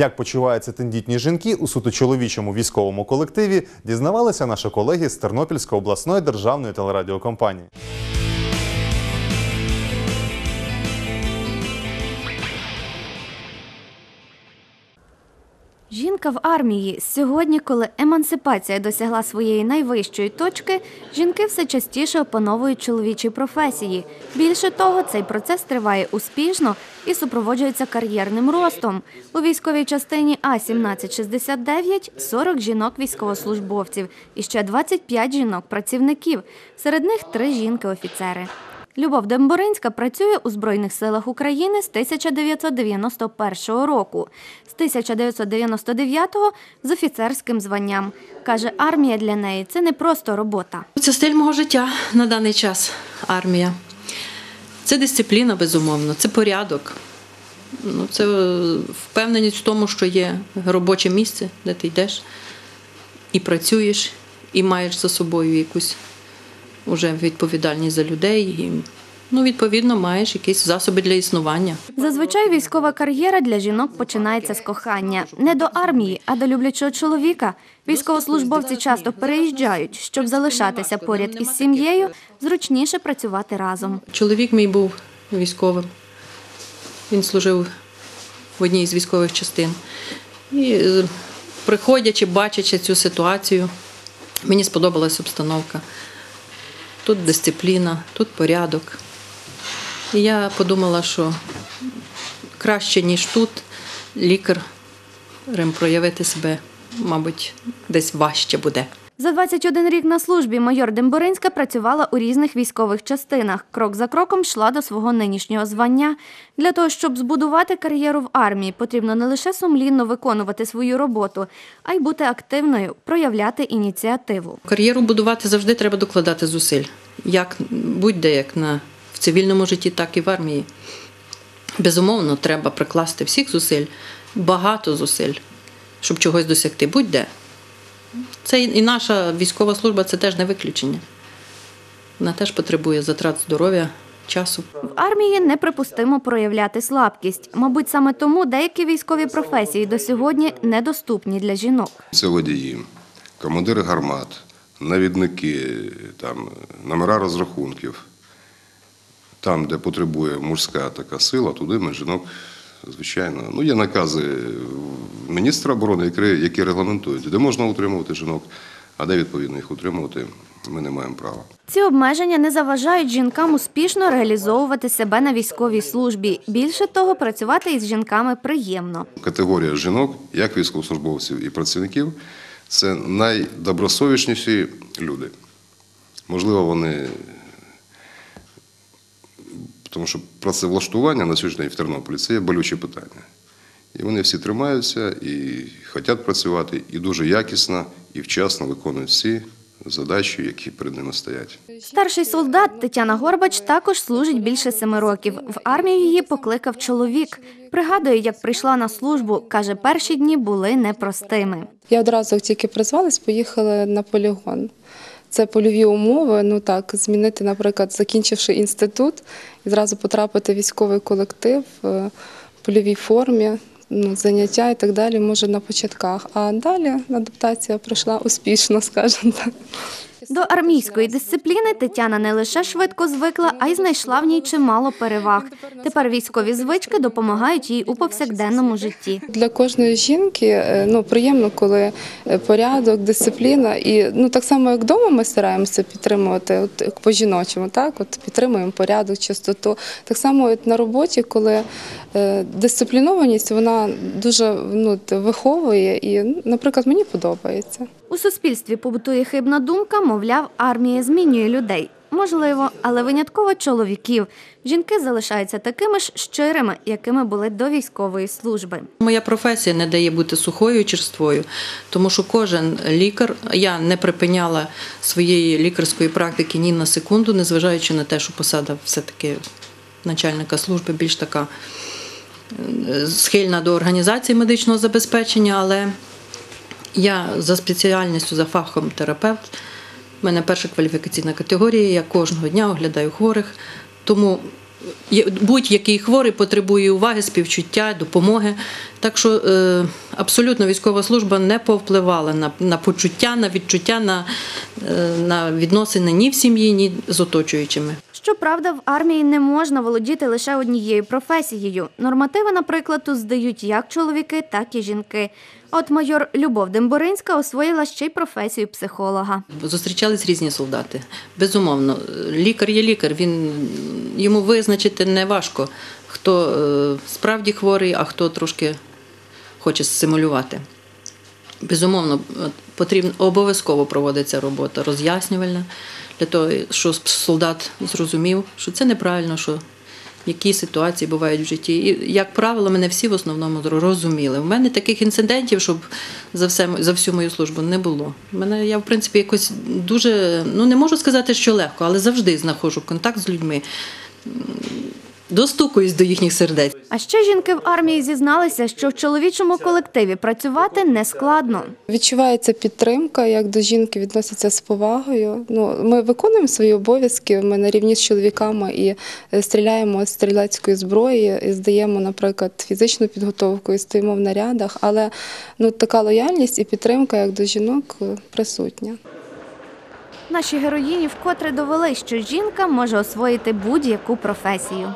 Як почуваються тендітні жінки у суто чоловічому військовому колективі, дізнавалися наші колеги з Тернопільської обласної державної телерадіокомпанії. Жінка в армії сьогодні, коли емансипація досягла своєї найвищої точки, жінки все частіше опановують чоловічі професії. Більше того, цей процес триває успішно і супроводжується кар'єрним ростом. У військовій частині А 1769 – 40 жінок військовослужбовців і ще 25 жінок-працівників. Серед них три жінки-офіцери. Любов Демборинська працює у Збройних силах України з 1991 року. З 1999-го з офіцерським званням. Каже, армія для неї це не просто робота. Це стиль мого життя на даний час. Армія. Це дисципліна, безумовно, це порядок. Ну, це е, впевненість в тому, що є робоче місце, де ти йдеш і працюєш, і маєш за собою якусь уже відповідальність за людей. І, ну, відповідно, маєш якісь засоби для існування. Зазвичай військова кар'єра для жінок починається з кохання. Не до армії, а до люблячого чоловіка. Військовослужбовці часто переїжджають, щоб залишатися поряд із сім'єю, зручніше працювати разом. Чоловік мій був військовим. Він служив в одній з військових частин. І приходячи, бачачи цю ситуацію, мені сподобалась обстановка. Тут дисципліна, тут порядок. І я подумала, що краще, ніж тут, лікарем проявити себе, мабуть, десь важче буде. За 21 рік на службі майор Демборинська працювала у різних військових частинах. Крок за кроком йшла до свого нинішнього звання. Для того, щоб збудувати кар'єру в армії, потрібно не лише сумлінно виконувати свою роботу, а й бути активною, проявляти ініціативу. Кар'єру будувати завжди треба докладати зусиль. Як будь-де, як на, в цивільному житті, так і в армії. Безумовно, треба прикласти всіх зусиль, багато зусиль, щоб чогось досягти. Будь-де. Це і наша військова служба це теж не виключення. Вона теж потребує затрат здоров'я, часу. В армії неприпустимо проявляти слабкість. Мабуть, саме тому деякі військові професії до сьогодні недоступні для жінок. Це водії, командири гармат, навідники, там, номера розрахунків. Там, де потребує мужська така сила, туди ми жінок, звичайно. Ну, є накази міністра оборони, які, які регламентують, де можна утримувати жінок, а де відповідно їх утримувати, ми не маємо права. Ці обмеження не заважають жінкам успішно реалізовувати себе на військовій службі. Більше того, працювати із жінками приємно. Категорія жінок, як військовослужбовців і працівників, це найдобросовішніші люди. Можливо, вони. Тому що працевлаштування на сьогодні в Тернополі це є болюче питання. І вони всі тримаються і хочуть працювати, і дуже якісно і вчасно виконують всі задачі, які перед ними стоять. Старший солдат Тетяна Горбач також служить більше семи років. В армію її покликав чоловік. Пригадує, як прийшла на службу. каже, перші дні були непростими. Я одразу, тільки призвались, поїхали на полігон. Це польові умови. Ну так, змінити, наприклад, закінчивши інститут, і зразу потрапити в військовий колектив е, в польовій формі, ну, заняття і так далі, може на початках. А далі адаптація пройшла успішно, скажімо так. До армійської дисципліни Тетяна не лише швидко звикла, а й знайшла в ній чимало переваг. Тепер військові звички допомагають їй у повсякденному житті. Для кожної жінки е, ну, приємно, коли е, порядок, дисципліна. І ну, так само, як вдома ми стараємося підтримувати от, по-жіночому, так? От, підтримуємо порядок, чистоту. Так само от, на роботі, коли е, дисциплінованість вона дуже ну, виховує і, наприклад, мені подобається. У суспільстві побутує хибна думка, мовляв, армія змінює людей. Можливо, але винятково чоловіків. Жінки залишаються такими ж щирими, якими були до військової служби. Моя професія не дає бути сухою черствою, тому що кожен лікар, я не припиняла своєї лікарської практики ні на секунду, незважаючи на те, що посада все-таки начальника служби більш така схильна до організації медичного забезпечення, але я за спеціальністю, за фахом терапевт. У мене перша кваліфікаційна категорія, я кожного дня оглядаю хворих. Тому будь-який хворий потребує уваги, співчуття, допомоги. Так що е, абсолютно військова служба не повпливала на, на почуття, на відчуття, на, на відносини ні в сім'ї, ні з оточуючими. Щоправда, в армії не можна володіти лише однією професією. Нормативи, наприклад, тут здають як чоловіки, так і жінки. От майор Любов Демборинська освоїла ще й професію психолога. Зустрічались різні солдати. Безумовно, лікар є лікар. Він йому визначити не важко, хто е, справді хворий, а хто трошки хоче симулювати. Безумовно, потрібно обов'язково проводиться робота роз'яснювальна для того, щоб солдат зрозумів, що це неправильно, що які ситуації бувають в житті. І, як правило, мене всі в основному розуміли. У мене таких інцидентів, щоб за все за всю мою службу не було. Мене я, в принципі, якось дуже ну не можу сказати, що легко, але завжди знаходжу контакт з людьми, достукуюсь до їхніх сердець. А ще жінки в армії зізналися, що в чоловічому колективі працювати не складно. Відчувається підтримка, як до жінки відносяться з повагою. Ну, ми виконуємо свої обов'язки, ми на рівні з чоловіками і е, стріляємо з стрілецької зброї, і здаємо, наприклад, фізичну підготовку і стоїмо в нарядах. Але ну, така лояльність і підтримка, як до жінок, е, присутня. Наші героїні вкотре довели, що жінка може освоїти будь-яку професію.